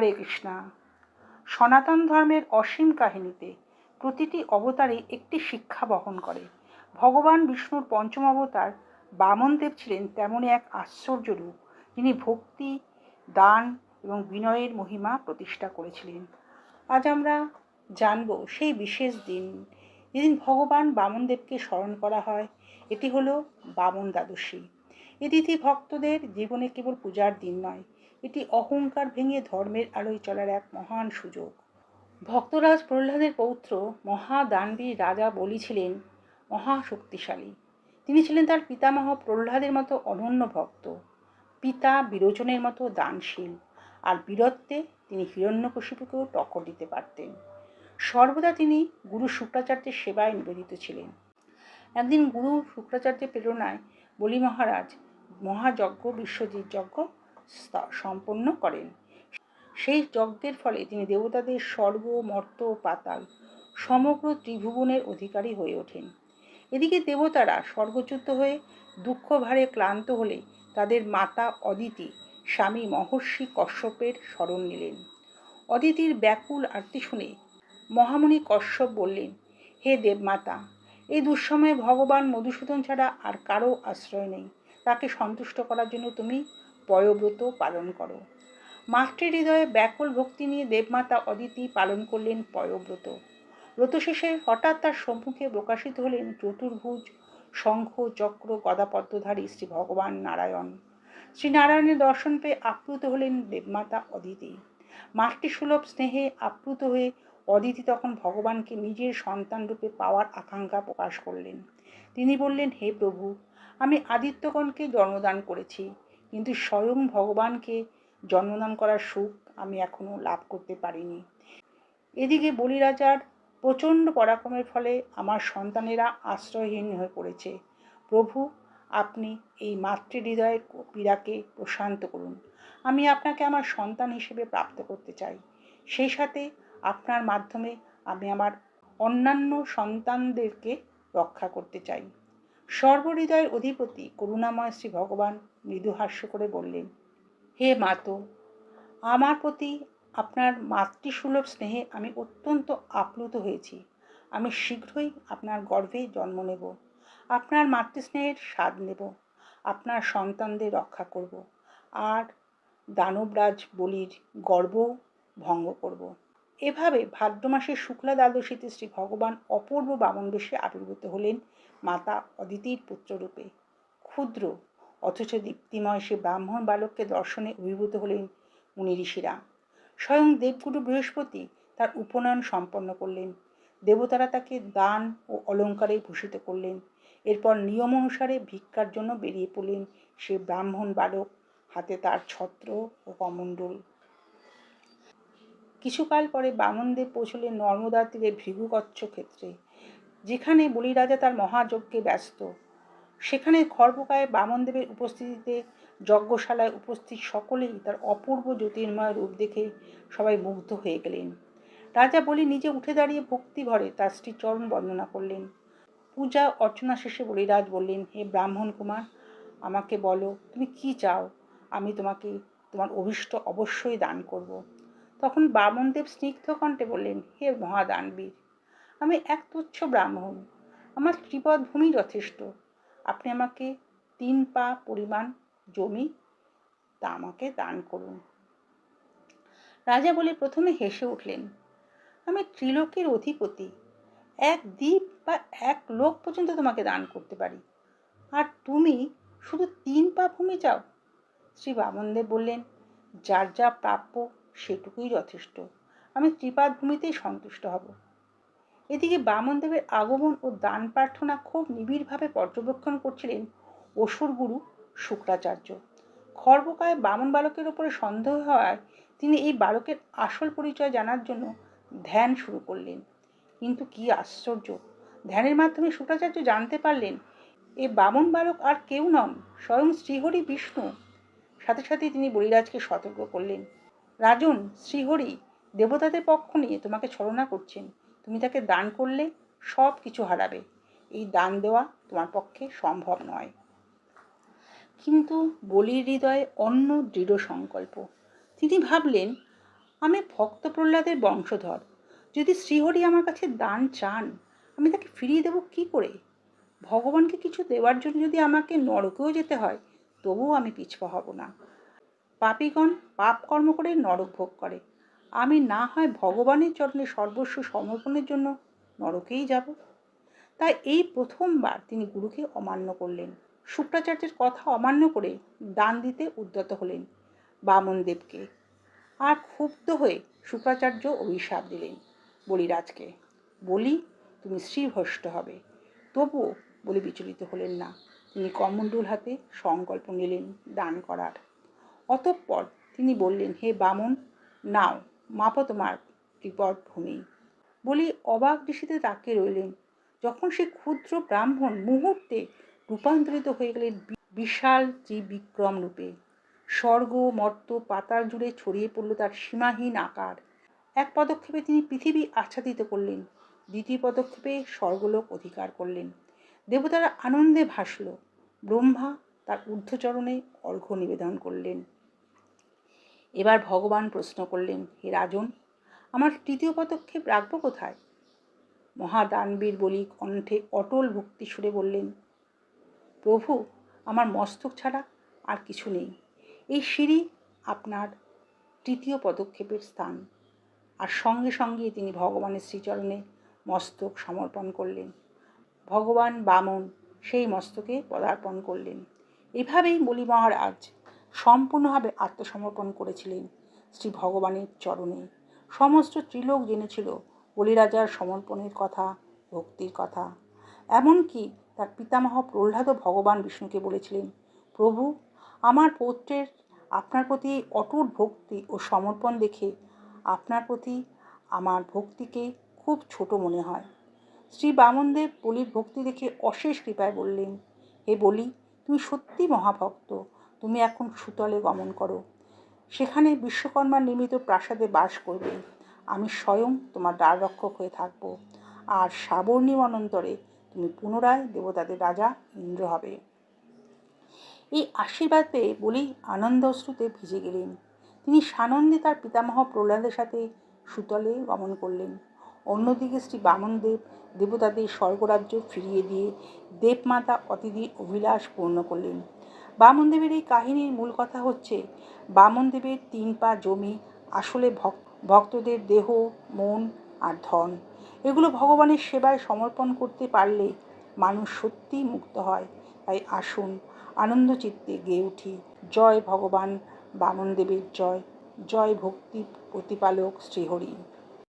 হরে কৃষ্ণা। সনাতন ধর্মের অসীম কাহিনীতে প্রতিটি অবতারে একটি শিক্ষা বহন করে। ভগবান বিষ্ণুর পঞ্চম অবতার বামনদেব ছিলেন তেমনই এক আশ্চর্য রূপ। যিনি ভক্তি, দান এবং বিনয়ের মহিমা প্রতিষ্ঠা করেছিলেন। আজ আমরা জানব সেই বিশেষ দিন, যেদিন ভগবান বামনদেবকে স্মরণ করা হয়। এটি হলো বামন দ্বাদশী এ ভক্তদের জীবনে কেবল পূজার দিন নয় এটি অহংকার ভেঙে ধর্মের আলোয় চলার এক মহান সুযোগ। ভক্তরাজ প্রহ্লাদের পৌত্র মহাদানবীর রাজা বলি ছিলেন মহাশক্তিশালী। তিনি ছিলেন তার পিতামহ প্রহ্লাদের মতো অনন্য ভক্ত। পিতা বিরোচনের মতো দানশীল, আর বীরত্বে তিনি হিরণ্যকশিপুকেও টক্কর দিতে পারতেন। সর্বদা তিনি গুরু শুক্রাচার্যের সেবায় নিবেদিত ছিলেন। একদিন গুরু শুক্রাচার্যের প্রেরণায় বলি মহারাজ, মহাযজ্ঞ বিশ্বজিৎ যজ্ঞ সম্পন্ন করেন। সেই যজ্ঞের ফলে তিনি দেবতাদের স্বর্গ, মর্ত পাতাল, সমগ্র ত্রিভুবনের অধিকারী হয়ে ওঠেন। এদিকে দেবতারা স্বর্গচ্যুত হয়ে দুঃখ ভারে ক্লান্ত হলে তাদের মাতা অদিতি, স্বামী মহর্ষি কশ্যপের স্মরণ নিলেন। অদিতির ব্যাকুল আরতি শুনে মহামণি কশ্যপ বললেন, হে দেবমাতা এই দুঃসময়ে ভগবান মধুসূদন ছাড়া আর কারও আশ্রয় নেই। তাকে সন্তুষ্ট করার জন্য তুমি পয়ব্রত পালন করো। মাতৃ হৃদয়ে ব্যাকুল ভক্তি নিয়ে দেবমাতা অদিতি পালন করলেন পয়ব্রত। ব্রত শেষে হঠাৎ তার সম্মুখে প্রকাশিত হলেন চতুর্ভুজ, শঙ্খ, চক্র, গদাপদ্মধারী শ্রী ভগবান নারায়ণ। শ্রীনারায়ণের দর্শন পেয়ে আপ্লুত হলেন দেবমাতা অদিতি। মাতৃসুলভ স্নেহে আপ্লুত হয়ে অদিতি তখন ভগবানকে নিজের সন্তান রূপে পাওয়ার আকাঙ্ক্ষা প্রকাশ করলেন। তিনি বললেন, হে প্রভু, আমি আদিত্যগণকে জন্মদান করেছি। কিন্তু স্বয়ং ভগবানকে জন্মদান করার সুখ আমি এখনও লাভ করতে পারিনি। এদিকে বলিরাজার প্রচণ্ড পরাক্রমের ফলে আমার সন্তানেরা আশ্রয়হীন হয়ে পড়েছে। প্রভু, আপনি এই মাতৃ হৃদয়ের পীড়াকে প্রশান্ত করুন। আমি আপনাকে আমার সন্তান হিসেবে প্রাপ্ত করতে চাই। সেই সাথে আপনার মাধ্যমে আমি আমার অন্যান্য সন্তানদেরকে রক্ষা করতে চাই। সর্বহৃদয়ের অধিপতি করুণাময় শ্রী ভগবান মৃদু হাস্য করে বললেন, হে মাতো, আমার প্রতি আপনার মাতৃসুলভ স্নেহে আমি অত্যন্ত আপ্লুত হয়েছি। আমি শীঘ্রই আপনার গর্ভে জন্ম নেব। আপনার মাতৃস্নেহের স্বাদ নেব। আপনার সন্তানদের রক্ষা করব। আর দানবরাজ বলির গর্ব ভঙ্গ করব। এভাবে ভাদ্র মাসের শুক্লা দ্বাদশীতে শ্রী ভগবান অপূর্ব বামন বেশে আবির্ভূত হলেন। মাতা অদিতির পুত্ররূপে। ক্ষুদ্র, অথচ দীপ্তিময় সে ব্রাহ্মণ বালককে দর্শনে অভিভূত হলেন মুনি ঋষিরা। স্বয়ং দেবগুরু বৃহস্পতি তার উপনয়ন সম্পন্ন করলেন। দেবতারা তাকে দান ও অলঙ্কারে ভূষিত করলেন। এরপর নিয়ম অনুসারে ভিক্ষার জন্য বেরিয়ে পড়লেন সে ব্রাহ্মণ বালক, হাতে তার ছত্র ও কমণ্ডল। কিছুকাল পরে বামনদেব পৌঁছলেন নর্মদা তীরে ভৃগুকচ্ছ ক্ষেত্রে যেখানে বলিরাজা তার মহাযজ্ঞে ব্যস্ত। সেখানে খর্বকায় বামনদেবের উপস্থিতিতে যজ্ঞশালায় উপস্থিত সকলেই তার অপূর্ব জ্যোতির্ময় রূপ দেখে সবাই মুগ্ধ হয়ে গেলেন। রাজা বলি নিজে উঠে দাঁড়িয়ে ভক্তি ঘরে তার স্ত্রী চরণ বর্ণনা করলেন। পূজা অর্চনা শেষে বলিরাজ বললেন, হে ব্রাহ্মণ কুমার, আমাকে বলো, তুমি কি চাও? আমি তোমাকে, তোমার অভিষ্ট অবশ্যই দান করব। তখন বামনদেব স্নিগ্ধ কণ্ঠে বললেন, হে মহাদানবীর আমি এক তুচ্ছ ব্রাহ্মণ। আমার ত্রিপদ ভূমি যথেষ্ট। আপনি আমাকে তিন পা পরিমাণ জমি তা আমাকে দান করুন। রাজা বলে প্রথমে হেসে উঠলেন, আমি ত্রিলোকের অধিপতি। এক দ্বীপ বা এক লোক পর্যন্ত তোমাকে দান করতে পারি। আর তুমি শুধু তিন পা ভূমি চাও? শ্রী বামনদেব বললেন, যার যা প্রাপ্য সেটুকুই যথেষ্ট। আমি ত্রিপাদ ভূমিতেই সন্তুষ্ট হব। এদিকে বামনদেবের আগমন ও দান প্রার্থনা খুব নিবিড়ভাবে পর্যবেক্ষণ করছিলেন অসুর গুরু শুক্রাচার্য। খর্বকায় বামন বালকের ওপরে সন্দেহ হওয়ায় তিনি এই বালকের আসল পরিচয় জানার জন্য ধ্যান শুরু করলেন। কিন্তু কি আশ্চর্য! ধ্যানের মাধ্যমে শুক্রাচার্য জানতে পারলেন, এ বামন বালক আর কেউ নন, স্বয়ং শ্রীহরি বিষ্ণু। সাথে সাথে তিনি বলিরাজকে সতর্ক করলেন, রাজন, শ্রীহরি, দেবতাদের পক্ষ নিয়ে তোমাকে ছলনা করছেন। তুমি তাকে দান করলে সব কিছু হারাবে। এই দান দেওয়া তোমার পক্ষে সম্ভব নয়। কিন্তু বলির হৃদয়ে অন্য দৃঢ় সংকল্প। তিনি ভাবলেন, আমি ভক্ত প্রহ্লাদের বংশধর। যদি শ্রীহরি আমার কাছে দান চান, আমি তাকে ফিরিয়ে দেব কি করে? ভগবানকে কিছু দেওয়ার জন্য যদি আমাকে নরকেও যেতে হয়, তবুও আমি পিছপা হব না। পাপীগণ পাপ কর্ম করে নরক ভোগ করে। আমি না হয় ভগবানের চরণে সর্বস্ব সমর্পণের জন্য নরকেই যাব। তাই এই প্রথমবার তিনি গুরুকে অমান্য করলেন। শুক্রাচার্যের কথা অমান্য করে দান দিতে উদ্যত হলেন বামনদেবকে আর ক্ষুব্ধ হয়ে শুক্রাচার্য অভিশাপ দিলেন বলিরাজকে, বলি, তুমি শ্রীভষ্ট হবে। তবুও বলে বিচলিত হলেন না। তিনি কমণ্ডুল হাতে সংকল্প নিলেন দান করার। অতঃপর তিনি বললেন, হে বামন, নাও মাপো তোমার বিপদ ভূমি। বলি অবাক দৃষ্টিতে তাকিয়ে রইলেন। যখন সে ক্ষুদ্র ব্রাহ্মণ মুহূর্তে রূপান্তরিত হয়ে গেলেন বিশাল ত্রিবিক্রম রূপে। স্বর্গ, মর্ত, পাতাল জুড়ে ছড়িয়ে পড়ল তার সীমাহীন আকার। এক পদক্ষেপে তিনি পৃথিবী আচ্ছাদিত করলেন। দ্বিতীয় পদক্ষেপে স্বর্গলোক অধিকার করলেন। দেবতারা আনন্দে ভাসল। ব্রহ্মা তার ঊর্ধ্বচরণে অর্ঘ্য নিবেদন করলেন। এবার ভগবান প্রশ্ন করলেন, হে রাজন, আমার তৃতীয় পদক্ষেপ রাখব কোথায়? মহাদানবীর বলি কণ্ঠে অটল ভক্তি সুরে বললেন, প্রভু, আমার মস্তক ছাড়া আর কিছু নেই। এই সিঁড়ি আপনার তৃতীয় পদক্ষেপের স্থান। আর সঙ্গে সঙ্গে তিনি ভগবানের শ্রীচরণে মস্তক সমর্পণ করলেন। ভগবান বামন সেই মস্তকে পদার্পণ করলেন। এভাবেই বলি মহারাজ সম্পূর্ণভাবে আত্মসমর্পণ করেছিলেন শ্রী ভগবানের চরণে। সমস্ত ত্রিলোক জেনেছিল বলিরাজার সমর্পণের কথা, ভক্তির কথা। এমনকি তার পিতামহ প্রহ্লাদ ভগবান বিষ্ণুকে বলেছিলেন, প্রভু, আমার পৌত্রের আপনার প্রতি অটুট ভক্তি ও সমর্পণ দেখে আপনার প্রতি আমার ভক্তিকে খুব ছোট মনে হয়। শ্রী বামনদেব বলির ভক্তি দেখে অশেষ কৃপায় বললেন, হে বলি, তুমি সত্যি মহাভক্ত। তুমি এখন সুতলে গমন করো। সেখানে বিশ্বকর্মার নির্মিত প্রাসাদে বাস করবে। আমি স্বয়ং তোমার দ্বার রক্ষক হয়ে থাকব। আর সাবর্ণী অনন্তরে তুমি পুনরায় দেবতাদের রাজা ইন্দ্র হবে। এই আশীর্বাদ পেয়ে বলি আনন্দ অশ্রুতে ভিজে গেলেন। তিনি সানন্দে তার পিতামহ প্রহ্লাদের সাথে সুতলে গমন করলেন। অন্যদিকে শ্রী বামনদেব দেবতাদের স্বর্গরাজ্য ফিরিয়ে দিয়ে দেবমাতা অতিথির অভিলাষ পূর্ণ করলেন। বামনদেবের এই কাহিনীর মূল কথা হচ্ছে, বামনদেবের তিন পা জমি, আসলে ভক- ভক্তদের দেহ, মন আর ধন। এগুলো ভগবানের সেবায় সমর্পণ করতে পারলে মানুষ সত্যিই মুক্ত হয়। তাই আসুন আনন্দ চিত্তে গেয়ে উঠি। জয় ভগবান বামনদেবের জয়। জয় ভক্তি প্রতিপালক শ্রীহরি।